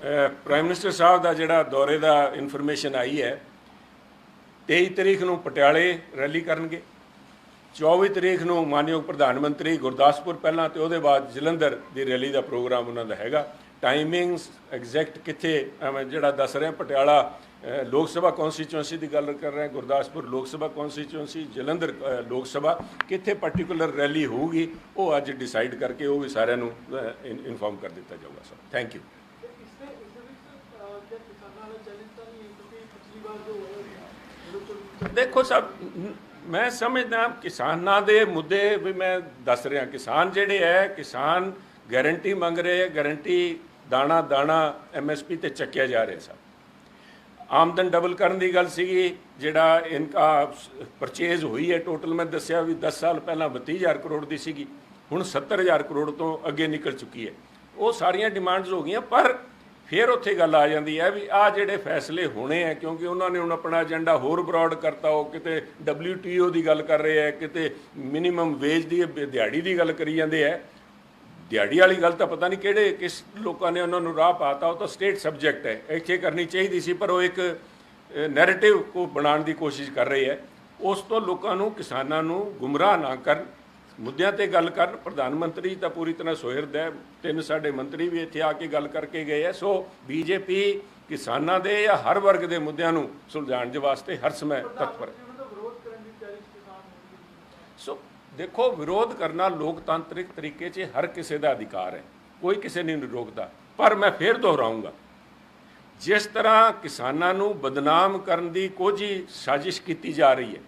Prime minister ਸਾਹਿਬ ਦਾ ਜਿਹੜਾ ਦੌਰੇ ਦਾ information ਆਈ ਹੈ 23 ਤਰੀਕ ਨੂੰ ਪਟਿਆਲੇ ਰੈਲੀ ਕਰਨਗੇ 24 ਤਰੀਕ ਨੂੰ ਮਾਨਯੋਗ ਪ੍ਰਧਾਨ ਮੰਤਰੀ ਗੁਰਦਾਸਪੁਰ ਪਹਿਲਾਂ ਤੇ ਉਹਦੇ ਬਾਅਦ ਜਲੰਧਰ ਦੀ ਰੈਲੀ ਦਾ ਪ੍ਰੋਗਰਾਮ ਉਹਨਾਂ ਦਾ ਹੈਗਾ। ਟਾਈਮਿੰਗਸ ਐਗਜ਼ੈਕਟ ਕਿੱਥੇ ਜਿਹੜਾ ਦੱਸ ਰਿਹਾ, ਪਟਿਆਲਾ ਲੋਕ ਸਭਾ ਕਨਸਟੀਚੁਐਂਸੀ ਦੀ ਗੱਲ ਕਰ ਰਹੇ ਹਾਂ ਗੁਰਦਾਸਪੁਰ ਲੋਕ ਸਭਾ ਕਨਸਟੀਚੁਐਂਸੀ ਜਲੰਧਰ ਲੋਕ ਸਭਾ, ਕਿੱਥੇ ਪਾਰਟਿਕੂਲਰ ਰੈਲੀ ਹੋਊਗੀ, ਉਹ ਅੱਜ ਡਿਸਾਈਡ ਕਰਕੇ ਉਹ ਵੀ ਸਾਰਿਆਂ ਨੂੰ ਇਨਫੋਰਮ ਕਰ ਦਿੱਤਾ ਜਾਊਗਾ ਸਰ ਥੈਂਕ ਯੂ ਦੇਖੋ ਸਭ, ਮੈਂ ਸਮਝਦਾ ਕਿਸਾਨਾਂ ਦੇ ਮੁੱਦੇ ਵੀ ਮੈਂ ਦੱਸ ਰਿਹਾ, ਕਿਸਾਨ ਜਿਹੜੇ ਹੈ ਕਿਸਾਨ ਗਾਰੰਟੀ ਮੰਗ ਰਹੇ ਹੈ ਗਾਰੰਟੀ ਦਾਣਾ ਦਾਣਾ ਐਮਐਸਪੀ ਤੇ ਚੱਕਿਆ ਜਾ ਰਿਹਾ ਸਭ। ਆਮਦਨ ਡਬਲ ਕਰਨ ਦੀ ਗੱਲ ਸੀਗੀ, ਜਿਹੜਾ ਇਨਕਾ ਪਰਚੇਜ਼ ਹੋਈ ਹੈ ਟੋਟਲ ਮੈਂ ਦੱਸਿਆ ਵੀ 10 ਸਾਲ ਪਹਿਲਾਂ 32000 ਕਰੋੜ ਦੀ ਸੀਗੀ, ਹੁਣ 70000 ਕਰੋੜ ਤੋਂ ਅੱਗੇ ਨਿਕਲ ਚੁੱਕੀ ਹੈ ਉਹ ਸਾਰੀਆਂ ਡਿਮਾਂਡਸ ਹੋ ਗਈਆਂ, ਪਰ ਫਿਰ ਉੱਥੇ ਗੱਲ ਆ ਜਾਂਦੀ ਹੈ ਵੀ ਆ ਜਿਹੜੇ ਫੈਸਲੇ ਹੋਣੇ ਆ, ਕਿਉਂਕਿ ਉਹਨਾਂ ਨੇ ਹੁਣ ਆਪਣਾ ਏਜੰਡਾ ਹੋਰ ਬਰੋਡ ਕਰਤਾ, ਉਹ ਕਿਤੇ WTO ਦੀ ਗੱਲ ਕਰ ਰਹੇ ਆ, ਕਿਤੇ ਮਿਨੀਮਮ ਵੇਜ ਦੀ, ਦਿਹਾੜੀ ਦੀ ਗੱਲ ਕਰੀ ਜਾਂਦੇ ਆ। ਦਿਹਾੜੀ ਵਾਲੀ ਗੱਲ ਤਾਂ ਪਤਾ ਨਹੀਂ ਕਿਹੜੇ, ਕਿਸ ਲੋਕਾਂ ਨੇ ਉਹਨਾਂ ਨੂੰ ਰਾਹ ਪਾਤਾ, ਉਹ ਤਾਂ ਸਟੇਟ ਸਬਜੈਕਟ ਹੈ, ਇੱਥੇ ਕਰਨੀ ਚਾਹੀਦੀ ਸੀ, ਪਰ ਉਹ ਇੱਕ ਨੈਰੇਟਿਵ ਕੋ ਬਣਾਉਣ ਦੀ ਕੋਸ਼ਿਸ਼ ਕਰ ਰਹੀ ਹੈ ਉਸ ਤੋਂ ਲੋਕਾਂ ਨੂੰ, ਕਿਸਾਨਾਂ ਨੂੰ ਗੁੰਮਰਾਹ ਨਾ ਕਰਨ ਮੁੱਦਿਆਂ ਤੇ ਗੱਲ ਕਰਨ ਪ੍ਰਧਾਨ ਮੰਤਰੀ ਤਾਂ ਪੂਰੀ ਤਰ੍ਹਾਂ ਸੁਹਿਰਦ ਹੈ। ਤਿੰਨ ਸਾਡੇ ਮੰਤਰੀ ਵੀ ਇੱਥੇ ਆ ਕੇ ਗੱਲ ਕਰਕੇ ਗਏ ਹੈ ਸੋ ਬੀਜੇਪੀ ਕਿਸਾਨਾਂ ਦੇ ਜਾਂ ਹਰ ਵਰਗ ਦੇ ਮੁੱਦਿਆਂ ਨੂੰ ਸੁਲਝਾਉਣ ਦੇ ਵਾਸਤੇ ਹਰ ਸਮੇਂ ਤਤਪਰ ਹੈ ਸੋ ਦੇਖੋ ਵਿਰੋਧ ਕਰਨਾ ਲੋਕਤਾਂਤਰਿਕ ਤਰੀਕੇ 'ਚ ਹਰ ਕਿਸੇ ਦਾ ਅਧਿਕਾਰ ਹੈ। ਕੋਈ ਕਿਸੇ ਨੂੰ ਨਹੀਂ ਰੋਕਦਾ। ਪਰ ਮੈਂ ਫੇਰ ਦੁਹਰਾਉਂਗਾ ਜਿਸ ਤਰ੍ਹਾਂ ਕਿਸਾਨਾਂ ਨੂੰ ਬਦਨਾਮ ਕਰਨ ਦੀ ਕੋਝੀ ਸਾਜ਼ਿਸ਼ ਕੀਤੀ ਜਾ ਰਹੀ ਹੈ